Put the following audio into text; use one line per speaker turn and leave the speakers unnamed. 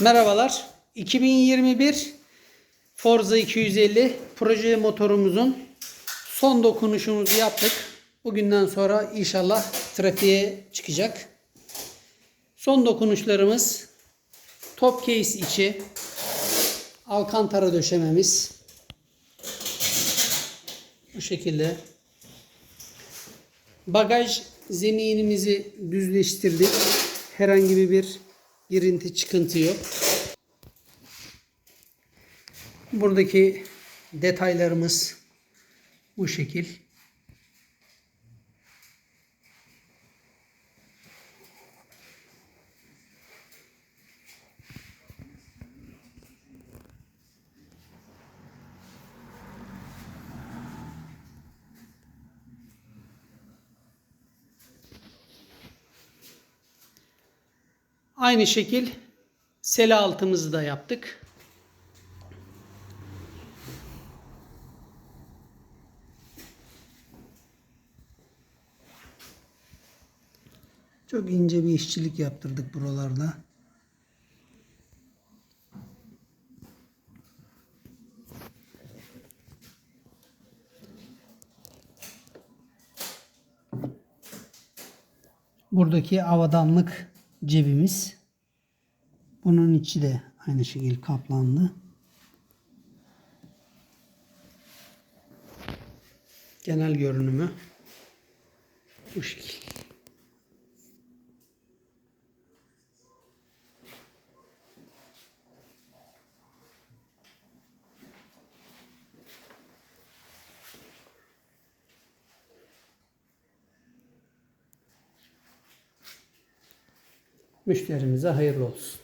Merhabalar. 2021 Forza 250 proje motorumuzun son dokunuşumuzu yaptık. Bugünden sonra inşallah trafiğe çıkacak. Son dokunuşlarımız top case içi alkantara döşememiz. Bu şekilde. Bagaj zeminimizi düzleştirdik. Herhangi bir girinti çıkıntı yok. Buradaki detaylarımız bu şekil. Aynı şekil sele altımızı da yaptık. Çok ince bir işçilik yaptırdık buralarda. Buradaki avadanlık cebimiz. Bunun içi de aynı şekilde kaplandı. Genel görünümü bu şekil. Müşterimize hayırlı olsun.